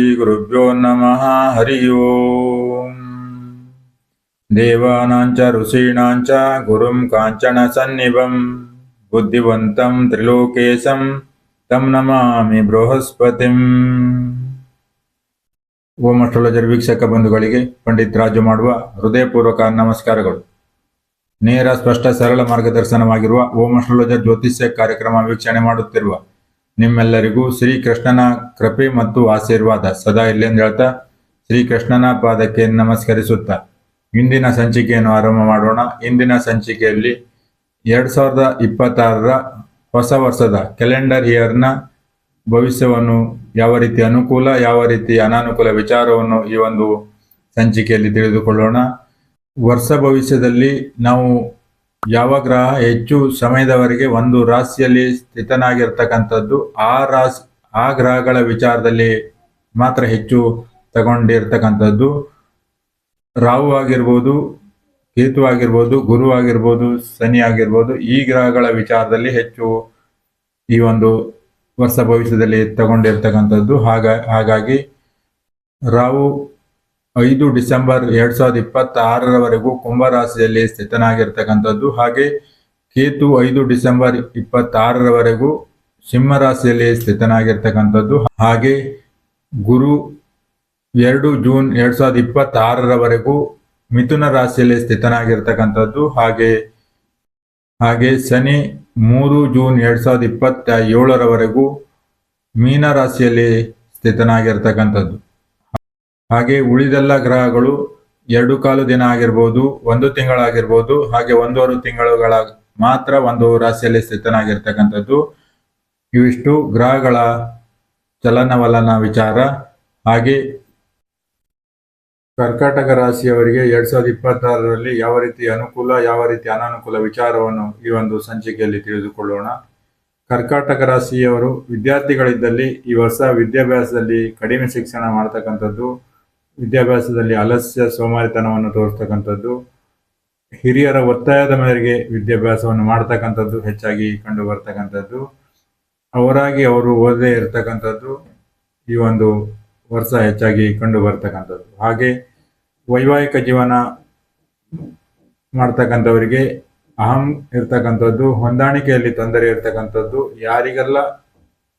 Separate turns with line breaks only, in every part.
श्रीगुरुभ्यो नमः हरि ओम् देवानां च ऋषीणां च गुरुं काञ्चनसन्निभं बुद्धिवन्तं त्रिलोकेशं तं ನಮಾಮಿ ಬೃಹಸ್ಪತಿಂ ಓಂ ಅಸ್ಟ್ರಾಲಜರ್ ವೀಕ್ಷಕ ಬಂಧುಗಳಿಗೆ ಪಂಡಿತ್ ರಾಜು ಮಾಡುವ ಹೃದಯಪೂರ್ವಕ ನಮಸ್ಕಾರಗಳು ನೇರ ಸ್ಪಷ್ಟ ಸರಳ ಮಾರ್ಗದರ್ಶನವಾಗಿರುವ ಓಂ ಅಸ್ಟ್ರಾಲಜರ್ ಜ್ಯೋತಿಷ್ಯ ಕಾರ್ಯಕ್ರಮ ವೀಕ್ಷಣೆ ಮಾಡುತ್ತಿರುವ ನಿಮ್ಮೆಲ್ಲರಿಗೂ ಶ್ರೀಕೃಷ್ಣನ ಕೃಪೆ ಮತ್ತು ಆಶೀರ್ವಾದ ಸದಾ ಇಲ್ಲೆಂದು ಹೇಳ್ತಾ ಶ್ರೀಕೃಷ್ಣನ ಪಾದಕ್ಕೆ ನಮಸ್ಕರಿಸುತ್ತಾ ಇಂದಿನ ಸಂಚಿಕೆಯನ್ನು ಆರಂಭ ಮಾಡೋಣ. ಇಂದಿನ ಸಂಚಿಕೆಯಲ್ಲಿ ಎರಡು ಸಾವಿರದ ಇಪ್ಪತ್ತಾರರ ಹೊಸ ವರ್ಷದ ಕ್ಯಾಲೆಂಡರ್ ಇಯರ್ನ ಭವಿಷ್ಯವನ್ನು ಯಾವ ರೀತಿ ಅನುಕೂಲ, ಯಾವ ರೀತಿ ಅನಾನುಕೂಲ ವಿಚಾರವನ್ನು ಈ ಒಂದು ಸಂಚಿಕೆಯಲ್ಲಿ ತಿಳಿದುಕೊಳ್ಳೋಣ. ವರ್ಷ ಭವಿಷ್ಯದಲ್ಲಿ ನಾವು ಯಾವ ಗ್ರಹ ಹೆಚ್ಚು ಸಮಯದವರೆಗೆ ಒಂದು ರಾಶಿಯಲ್ಲಿ ಸ್ಥಿತನಾಗಿರ್ತಕ್ಕಂಥದ್ದು, ಆ ರಾಶಿ, ಆ ಗ್ರಹಗಳ ವಿಚಾರದಲ್ಲಿ ಮಾತ್ರ ಹೆಚ್ಚು ತಗೊಂಡಿರ್ತಕ್ಕಂಥದ್ದು. ರಾಹು ಆಗಿರ್ಬೋದು, ಕೇತು ಆಗಿರ್ಬೋದು, ಗುರು ಆಗಿರ್ಬೋದು, ಶನಿ ಆಗಿರ್ಬೋದು, ಈ ಗ್ರಹಗಳ ವಿಚಾರದಲ್ಲಿ ಹೆಚ್ಚು ಈ ಒಂದು ವರ್ಷ ಭವಿಷ್ಯದಲ್ಲಿ ತಗೊಂಡಿರ್ತಕ್ಕಂಥದ್ದು. ಹಾಗ, ಹಾಗಾಗಿ ರಾಹು ಐದು ಡಿಸೆಂಬರ್ ಎರಡ್ ಸಾವಿರದ ಇಪ್ಪತ್ತಾರರವರೆಗೂ ಕುಂಭರಾಶಿಯಲ್ಲಿ ಸ್ಥಿತನಾಗಿರ್ತಕ್ಕಂಥದ್ದು. ಹಾಗೆ ಕೇತು ಐದು ಡಿಸೆಂಬರ್ ಇಪ್ಪತ್ತಾರರವರೆಗೂ ಸಿಂಹ ರಾಶಿಯಲ್ಲಿ ಸ್ಥಿತನಾಗಿರ್ತಕ್ಕಂಥದ್ದು. ಹಾಗೆ ಗುರು ಎರಡು ಜೂನ್ ಎರಡ್ ಸಾವಿರದ ಇಪ್ಪತ್ತಾರರವರೆಗೂ ಮಿಥುನ ರಾಶಿಯಲ್ಲಿ ಸ್ಥಿತನಾಗಿರ್ತಕ್ಕಂಥದ್ದು. ಹಾಗೆ ಹಾಗೆ ಶನಿ ಮೂರು ಜೂನ್ ಎರಡ್ ಸಾವಿರದ ಇಪ್ಪತ್ತ ಏಳರವರೆಗೂ ಮೀನ ರಾಶಿಯಲ್ಲಿ ಸ್ಥಿತನಾಗಿರ್ತಕ್ಕಂಥದ್ದು. ಹಾಗೆ ಉಳಿದೆಲ್ಲ ಗ್ರಹಗಳು ಎರಡು ಕಾಲು ದಿನ ಆಗಿರ್ಬೋದು, ಒಂದು ತಿಂಗಳಾಗಿರ್ಬೋದು, ಹಾಗೆ ಒಂದೂವರೆ ತಿಂಗಳುಗಳ ಮಾತ್ರ ಒಂದು ರಾಶಿಯಲ್ಲಿ ಸ್ಥಿತನಾಗಿರ್ತಕ್ಕಂಥದ್ದು. ಇವಿಷ್ಟು ಗ್ರಹಗಳ ಚಲನವಲನ ವಿಚಾರ. ಹಾಗೆ ಕರ್ಕಾಟಕ ರಾಶಿಯವರಿಗೆ ಎರಡ್ ಸಾವಿರದ ಇಪ್ಪತ್ತಾರರಲ್ಲಿ ಯಾವ ರೀತಿ ಅನುಕೂಲ, ಯಾವ ರೀತಿ ಅನಾನುಕೂಲ ವಿಚಾರವನ್ನು ಈ ಒಂದು ಸಂಚಿಕೆಯಲ್ಲಿ ತಿಳಿದುಕೊಳ್ಳೋಣ. ಕರ್ಕಾಟಕ ರಾಶಿಯವರು ವಿದ್ಯಾರ್ಥಿಗಳಿದ್ದಲ್ಲಿ ಈ ವರ್ಷ ವಿದ್ಯಾಭ್ಯಾಸದಲ್ಲಿ ಕಡಿಮೆ ಶಿಕ್ಷಣ ಮಾಡ್ತಕ್ಕಂಥದ್ದು. ವಿದ್ಯಾಭ್ಯಾಸದಲ್ಲಿ ಅಲಸ್ಯ ಸೋಮಾರಿತನವನ್ನು ತೋರಿಸ್ತಕ್ಕಂಥದ್ದು, ಹಿರಿಯರ ಒತ್ತಾಯದ ಮೇರೆಗೆ ವಿದ್ಯಾಭ್ಯಾಸವನ್ನು ಮಾಡ್ತಕ್ಕಂಥದ್ದು ಹೆಚ್ಚಾಗಿ ಕಂಡು ಬರ್ತಕ್ಕಂಥದ್ದು, ಅವರಾಗಿ ಅವರು ಓದದೇ ಇರತಕ್ಕಂಥದ್ದು ಈ ಒಂದು ವರ್ಷ ಹೆಚ್ಚಾಗಿ ಕಂಡು ಬರ್ತಕ್ಕಂಥದ್ದು. ಹಾಗೆ ವೈವಾಹಿಕ ಜೀವನ ಮಾಡ್ತಕ್ಕಂಥವರಿಗೆ ಅಹಂ ಇರ್ತಕ್ಕಂಥದ್ದು, ಹೊಂದಾಣಿಕೆಯಲ್ಲಿ ತೊಂದರೆ ಇರ್ತಕ್ಕಂಥದ್ದು, ಯಾರಿಗೆಲ್ಲ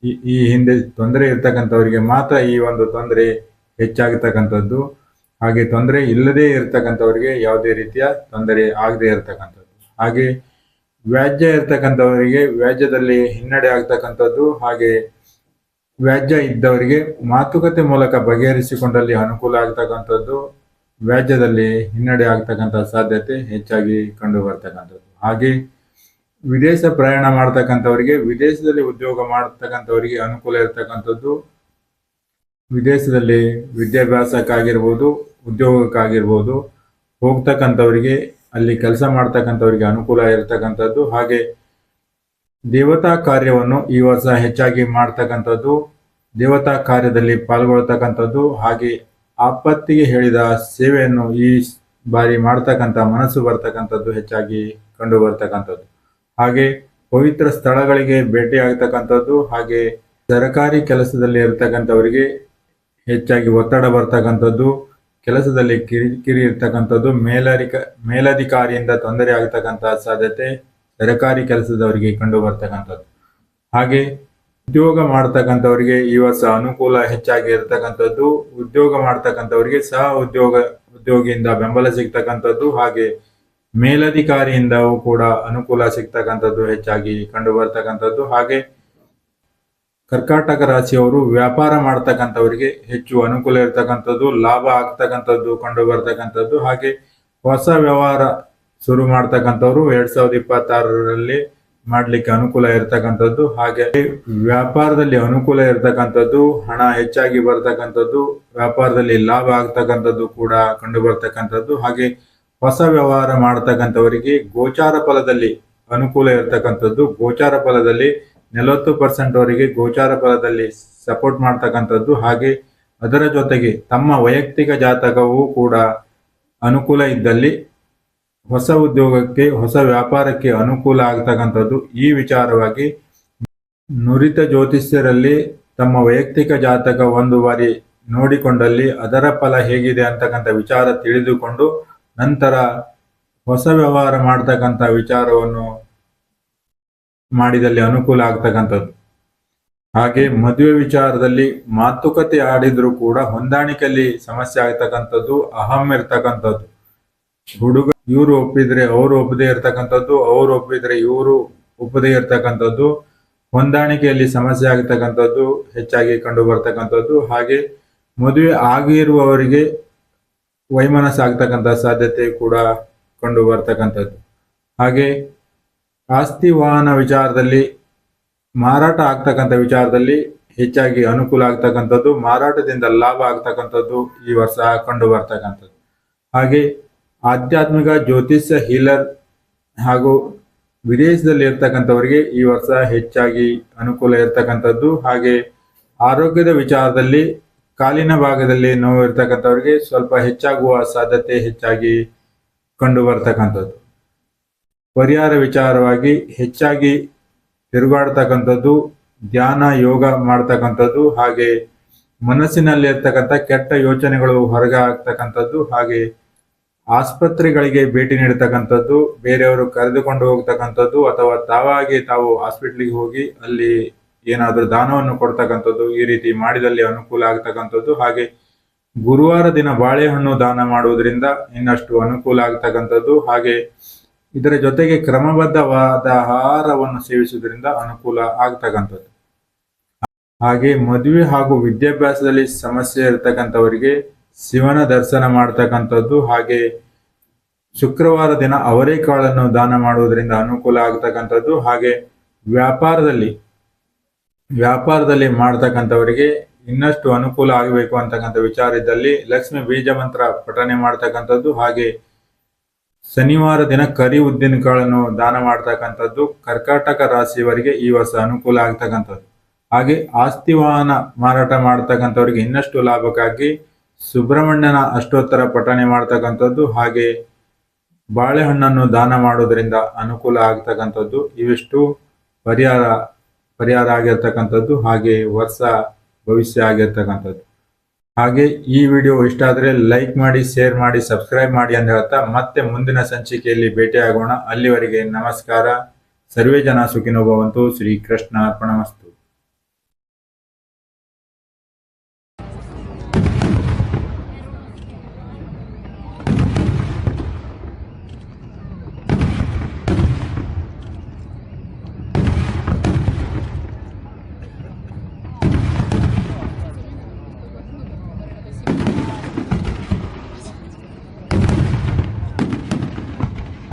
ಈ ಈ ಹಿಂದೆ ತೊಂದರೆ ಇರ್ತಕ್ಕಂಥವರಿಗೆ ಮಾತ್ರ ಈ ಒಂದು ತೊಂದರೆ ಹೆಚ್ಚಾಗಿರ್ತಕ್ಕಂಥದ್ದು ಹಾಗೆ ತೊಂದರೆ ಇಲ್ಲದೇ ಇರತಕ್ಕಂಥವ್ರಿಗೆ ಯಾವುದೇ ರೀತಿಯ ತೊಂದರೆ ಆಗದೇ ಇರತಕ್ಕಂಥದ್ದು. ಹಾಗೆ ವ್ಯಾಜ್ಯ ಇರ್ತಕ್ಕಂಥವರಿಗೆ ವ್ಯಾಜ್ಯದಲ್ಲಿ ಹಿನ್ನಡೆ ಆಗ್ತಕ್ಕಂಥದ್ದು. ಹಾಗೆ ವ್ಯಾಜ್ಯ ಇದ್ದವರಿಗೆ ಮಾತುಕತೆ ಮೂಲಕ ಬಗೆಹರಿಸಿಕೊಂಡಲ್ಲಿ ಅನುಕೂಲ ಆಗ್ತಕ್ಕಂಥದ್ದು. ವ್ಯಾಜ್ಯದಲ್ಲಿ ಹಿನ್ನಡೆ ಆಗ್ತಕ್ಕಂಥ ಸಾಧ್ಯತೆ ಹೆಚ್ಚಾಗಿ ಕಂಡು ಬರ್ತಕ್ಕಂಥದ್ದು. ಹಾಗೆ ವಿದೇಶ ಪ್ರಯಾಣ ಮಾಡ್ತಕ್ಕಂಥವರಿಗೆ, ವಿದೇಶದಲ್ಲಿ ಉದ್ಯೋಗ ಮಾಡ್ತಕ್ಕಂಥವರಿಗೆ ಅನುಕೂಲ ಇರ್ತಕ್ಕಂಥದ್ದು. ವಿದೇಶದಲ್ಲಿ ವಿದ್ಯಾಭ್ಯಾಸಕ್ಕಾಗಿರ್ಬೋದು, ಉದ್ಯೋಗಕ್ಕಾಗಿರ್ಬೋದು, ಹೋಗ್ತಕ್ಕಂಥವರಿಗೆ, ಅಲ್ಲಿ ಕೆಲಸ ಮಾಡ್ತಕ್ಕಂಥವರಿಗೆ ಅನುಕೂಲ ಇರತಕ್ಕಂಥದ್ದು, ಹಾಗೆ ದೇವತಾ ಕಾರ್ಯವನ್ನು ಈ ವರ್ಷ ಹೆಚ್ಚಾಗಿ ಮಾಡ್ತಕ್ಕಂಥದ್ದು, ದೇವತಾ ಕಾರ್ಯದಲ್ಲಿ ಪಾಲ್ಗೊಳ್ತಕ್ಕಂಥದ್ದು, ಹಾಗೆ ಆಪತ್ತಿಗೆ ಹೇಳಿದ ಸೇವೆಯನ್ನು ಈ ಬಾರಿ ಮಾಡ್ತಕ್ಕಂಥ ಮನಸ್ಸು ಬರ್ತಕ್ಕಂಥದ್ದು ಹೆಚ್ಚಾಗಿ ಕಂಡು ಬರ್ತಕ್ಕಂಥದ್ದು. ಹಾಗೆ ಪವಿತ್ರ ಸ್ಥಳಗಳಿಗೆ ಭೇಟಿ ಆಗ್ತಕ್ಕಂಥದ್ದು ಹಾಗೆ ಸರಕಾರಿ ಕೆಲಸದಲ್ಲಿ ಇರ್ತಕ್ಕಂಥವರಿಗೆ ಹೆಚ್ಚಾಗಿ ಒತ್ತಡ ಬರ್ತಕ್ಕಂಥದ್ದು, ಕೆಲಸದಲ್ಲಿ ಕಿರಿಕಿರಿ ಇರ್ತಕ್ಕಂಥದ್ದು ಮೇಲರಿಕ ಮೇಲಧಿಕಾರಿಯಿಂದ ತೊಂದರೆ ಆಗ್ತಕ್ಕಂತಹ ಸಾಧ್ಯತೆ ಸರ್ಕಾರಿ ಕೆಲಸದವರಿಗೆ ಕಂಡು ಬರ್ತಕ್ಕಂಥದ್ದು. ಹಾಗೆ ಉದ್ಯೋಗ ಮಾಡ್ತಕ್ಕಂಥವರಿಗೆ ಈ ವರ್ಷ ಅನುಕೂಲ ಹೆಚ್ಚಾಗಿ ಇರತಕ್ಕಂಥದ್ದು, ಉದ್ಯೋಗ ಮಾಡ್ತಕ್ಕಂಥವರಿಗೆ ಸಹ ಉದ್ಯೋಗ, ಉದ್ಯೋಗಿಯಿಂದ ಬೆಂಬಲ ಸಿಗ್ತಕ್ಕಂಥದ್ದು ಹಾಗೆ ಮೇಲಧಿಕಾರಿಯಿಂದವೂ ಕೂಡ ಅನುಕೂಲ ಸಿಗ್ತಕ್ಕಂಥದ್ದು ಹೆಚ್ಚಾಗಿ ಕಂಡು ಬರ್ತಕ್ಕಂಥದ್ದು. ಹಾಗೆ ಕರ್ಕಾಟಕ ರಾಶಿಯವರು ವ್ಯಾಪಾರ ಮಾಡ್ತಕ್ಕಂಥವ್ರಿಗೆ ಹೆಚ್ಚು ಅನುಕೂಲ ಇರತಕ್ಕಂಥದ್ದು, ಲಾಭ ಆಗ್ತಕ್ಕಂಥದ್ದು ಕಂಡು ಬರ್ತಕ್ಕಂಥದ್ದು ಹಾಗೆ ಹೊಸ ವ್ಯವಹಾರ ಶುರು ಮಾಡ್ತಕ್ಕಂಥವ್ರು ಎರಡ್ ಸಾವಿರದ ಇಪ್ಪತ್ತಾರರಲ್ಲಿ ಮಾಡ್ಲಿಕ್ಕೆ ಅನುಕೂಲ ಇರತಕ್ಕಂಥದ್ದು. ಹಾಗೆ ವ್ಯಾಪಾರದಲ್ಲಿ ಅನುಕೂಲ ಇರತಕ್ಕಂಥದ್ದು, ಹಣ ಹೆಚ್ಚಾಗಿ ಬರ್ತಕ್ಕಂಥದ್ದು, ವ್ಯಾಪಾರದಲ್ಲಿ ಲಾಭ ಆಗ್ತಕ್ಕಂಥದ್ದು ಕೂಡ ಕಂಡು ಬರ್ತಕ್ಕಂಥದ್ದು ಹಾಗೆ ಹೊಸ ವ್ಯವಹಾರ ಮಾಡ್ತಕ್ಕಂಥವರಿಗೆ ಗೋಚಾರ ಫಲದಲ್ಲಿ ಅನುಕೂಲ ಇರತಕ್ಕಂಥದ್ದು. ಗೋಚಾರ ಫಲದಲ್ಲಿ ನಲವತ್ತು ಪರ್ಸೆಂಟ್ ಅವರಿಗೆ ಗೋಚಾರ ಫಲದಲ್ಲಿ ಸಪೋರ್ಟ್ ಮಾಡ್ತಕ್ಕಂಥದ್ದು. ಹಾಗೆ ಅದರ ಜೊತೆಗೆ ತಮ್ಮ ವೈಯಕ್ತಿಕ ಜಾತಕವೂ ಕೂಡ ಅನುಕೂಲ ಇದ್ದಲ್ಲಿ ಹೊಸ ಉದ್ಯೋಗಕ್ಕೆ, ಹೊಸ ವ್ಯಾಪಾರಕ್ಕೆ ಅನುಕೂಲ ಆಗ್ತಕ್ಕಂಥದ್ದು. ಈ ವಿಚಾರವಾಗಿ ನುರಿತ ಜ್ಯೋತಿಷ್ಯರಲ್ಲಿ ತಮ್ಮ ವೈಯಕ್ತಿಕ ಜಾತಕ ಒಂದು ಬಾರಿ ನೋಡಿಕೊಂಡಲ್ಲಿ ಅದರ ಫಲ ಹೇಗಿದೆ ಅಂತಕ್ಕಂಥ ವಿಚಾರ ತಿಳಿದುಕೊಂಡು ನಂತರ ಹೊಸ ವ್ಯವಹಾರ ಮಾಡ್ತಕ್ಕಂಥ ವಿಚಾರವನ್ನು ಮಾಡಿದಲ್ಲಿ ಅನುಕೂಲ ಆಗ್ತಕ್ಕಂಥದ್ದು. ಹಾಗೆ ಮದುವೆ ವಿಚಾರದಲ್ಲಿ ಮಾತುಕತೆ ಆಡಿದ್ರು ಕೂಡ ಹೊಂದಾಣಿಕೆಯಲ್ಲಿ ಸಮಸ್ಯೆ ಆಗ್ತಕ್ಕಂಥದ್ದು, ಅಹಂ ಇರ್ತಕ್ಕಂಥದ್ದು. ಹುಡುಗ ಇವರು ಒಪ್ಪಿದ್ರೆ ಅವರು ಒಪ್ಪದೇ ಇರ್ತಕ್ಕಂಥದ್ದು, ಅವ್ರು ಒಪ್ಪಿದ್ರೆ ಇವರು ಒಪ್ಪದೇ ಇರ್ತಕ್ಕಂಥದ್ದು. ಹೊಂದಾಣಿಕೆಯಲ್ಲಿ ಸಮಸ್ಯೆ ಆಗ್ತಕ್ಕಂಥದ್ದು, ಹೆಚ್ಚಾಗಿ ಕಂಡು ಬರ್ತಕ್ಕಂಥದ್ದು ಹಾಗೆ ಮದುವೆ ಆಗಿರುವವರಿಗೆ ವೈಮನಸ್ಸಾಗ್ತಕ್ಕಂಥ ಸಾಧ್ಯತೆ ಕೂಡ ಕಂಡು ಬರ್ತಕ್ಕಂಥದ್ದು ಹಾಗೆ ಆಸ್ತಿ ವಾಹನ ವಿಚಾರದಲ್ಲಿ, ಮಾರಾಟ ಆಗ್ತಕ್ಕಂಥ ವಿಚಾರದಲ್ಲಿ ಹೆಚ್ಚಾಗಿ ಅನುಕೂಲ ಆಗ್ತಕ್ಕಂಥದ್ದು, ಮಾರಾಟದಿಂದ ಲಾಭ ಆಗ್ತಕ್ಕಂಥದ್ದು ಈ ವರ್ಷ ಕಂಡು ಬರ್ತಕ್ಕಂಥದ್ದು. ಹಾಗೆ ಆಧ್ಯಾತ್ಮಿಕ ಜ್ಯೋತಿಷ್ಯ ಹೀಲರ್ ಹಾಗೂ ವಿದೇಶದಲ್ಲಿ ಇರ್ತಕ್ಕಂಥವರಿಗೆ ಈ ವರ್ಷ ಹೆಚ್ಚಾಗಿ ಅನುಕೂಲ ಇರ್ತಕ್ಕಂಥದ್ದು. ಹಾಗೆ ಆರೋಗ್ಯದ ವಿಚಾರದಲ್ಲಿ ಕಾಲಿನ ಭಾಗದಲ್ಲಿ ನೋವು ಇರ್ತಕ್ಕಂಥವ್ರಿಗೆ ಸ್ವಲ್ಪ ಹೆಚ್ಚಾಗುವ ಸಾಧ್ಯತೆ ಹೆಚ್ಚಾಗಿ ಕಂಡು ಬರ್ತಕ್ಕಂಥದ್ದು. ಪರಿಹಾರ ವಿಚಾರವಾಗಿ ಹೆಚ್ಚಾಗಿ ತಿರುಗಾಡ್ತಕ್ಕಂಥದ್ದು, ಧ್ಯಾನ, ಯೋಗ ಮಾಡ್ತಕ್ಕಂಥದ್ದು, ಹಾಗೆ ಮನಸ್ಸಿನಲ್ಲಿ ಇರ್ತಕ್ಕಂಥ ಕೆಟ್ಟ ಯೋಚನೆಗಳು ಹೊರಗೆ ಆಗ್ತಕ್ಕಂಥದ್ದು, ಹಾಗೆ ಆಸ್ಪತ್ರೆಗಳಿಗೆ ಭೇಟಿ ನೀಡತಕ್ಕಂಥದ್ದು, ಬೇರೆಯವರು ಕರೆದುಕೊಂಡು ಹೋಗ್ತಕ್ಕಂಥದ್ದು, ಅಥವಾ ತಾವಾಗಿ ತಾವು ಹಾಸ್ಪಿಟ್ಲಿಗೆ ಹೋಗಿ ಅಲ್ಲಿ ಏನಾದರೂ ದಾನವನ್ನು ಕೊಡ್ತಕ್ಕಂಥದ್ದು, ಈ ರೀತಿ ಮಾಡಿದಲ್ಲಿ ಅನುಕೂಲ ಆಗ್ತಕ್ಕಂಥದ್ದು, ಹಾಗೆ ಗುರುವಾರ ದಿನ ಬಾಳೆಹಣ್ಣು ದಾನ ಮಾಡುವುದರಿಂದ ಇನ್ನಷ್ಟು ಅನುಕೂಲ ಆಗ್ತಕ್ಕಂಥದ್ದು, ಹಾಗೆ ಇದರ ಜೊತೆಗೆ ಕ್ರಮಬದ್ಧವಾದ ಆಹಾರವನ್ನು ಸೇವಿಸುವುದರಿಂದ ಅನುಕೂಲ ಆಗ್ತಕ್ಕಂಥದ್ದು. ಹಾಗೆ ಮದುವೆ ಹಾಗೂ ವಿದ್ಯಾಭ್ಯಾಸದಲ್ಲಿ ಸಮಸ್ಯೆ ಇರತಕ್ಕಂಥವರಿಗೆ ಶಿವನ ದರ್ಶನ ಮಾಡ್ತಕ್ಕಂಥದ್ದು ಹಾಗೆ ಶುಕ್ರವಾರ ದಿನ ಅವರೇಕಾಳನ್ನು ದಾನ ಮಾಡುವುದರಿಂದ ಅನುಕೂಲ ಆಗತಕ್ಕಂಥದ್ದು ಹಾಗೆ ವ್ಯಾಪಾರದಲ್ಲಿ ವ್ಯಾಪಾರದಲ್ಲಿ ಮಾಡ್ತಕ್ಕಂಥವರಿಗೆ ಇನ್ನಷ್ಟು ಅನುಕೂಲ ಆಗಬೇಕು ಅಂತಕ್ಕಂಥ ವಿಚಾರದಲ್ಲಿ ಲಕ್ಷ್ಮಿ ಬೀಜ ಮಂತ್ರ ಪಠನೆ ಮಾಡ್ತಕ್ಕಂಥದ್ದು ಹಾಗೆ ಶನಿವಾರ ದಿನ ಕರಿ ಉದ್ದಿನ ಕಾಳನ್ನು ದಾನ ಮಾಡ್ತಕ್ಕಂಥದ್ದು ಕರ್ಕಾಟಕ ರಾಶಿಯವರಿಗೆ ಈ ವರ್ಷ ಅನುಕೂಲ ಆಗ್ತಕ್ಕಂಥದ್ದು. ಹಾಗೆ ಆಸ್ತಿ ವಾಹನ ಮಾರಾಟ ಮಾಡ್ತಕ್ಕಂಥವ್ರಿಗೆ ಇನ್ನಷ್ಟು ಲಾಭಕ್ಕಾಗಿ ಸುಬ್ರಹ್ಮಣ್ಯನ ಅಷ್ಟೋತ್ತರ ಪಠಣೆ ಮಾಡ್ತಕ್ಕಂಥದ್ದು ಹಾಗೆ ಬಾಳೆಹಣ್ಣನ್ನು ದಾನ ಮಾಡೋದ್ರಿಂದ ಅನುಕೂಲ ಆಗ್ತಕ್ಕಂಥದ್ದು. ಇವಿಷ್ಟು ಪರಿಹಾರ ಪರಿಹಾರ ಆಗಿರ್ತಕ್ಕಂಥದ್ದು ಹಾಗೆ ವರ್ಷ ಭವಿಷ್ಯ ಆಗಿರ್ತಕ್ಕಂಥದ್ದು. ಹಾಗೆ ಈ ವಿಡಿಯೋ ಇಷ್ಟ ಆದರೆ ಲೈಕ್ ಮಾಡಿ ಶೇರ್ ಮಾಡಿ ಸಬ್ಸ್ಕ್ರೈಬ್ ಮಾಡಿ ಅಂತ ಹೇಳ್ತಾ ಮತ್ತೆ ಮುಂದಿನ ಸಂಚಿಕೆಯಲ್ಲಿ ಭೇಟಿಯಾಗೋಣ. ಅಲ್ಲಿವರೆಗೆ ನಮಸ್ಕಾರ. ಸರ್ವೇ ಜನ ಸುಖಿನೋ ಭವಂತು ಶ್ರೀ ಕೃಷ್ಣ ಅರ್ಪಣಮಸ್ತು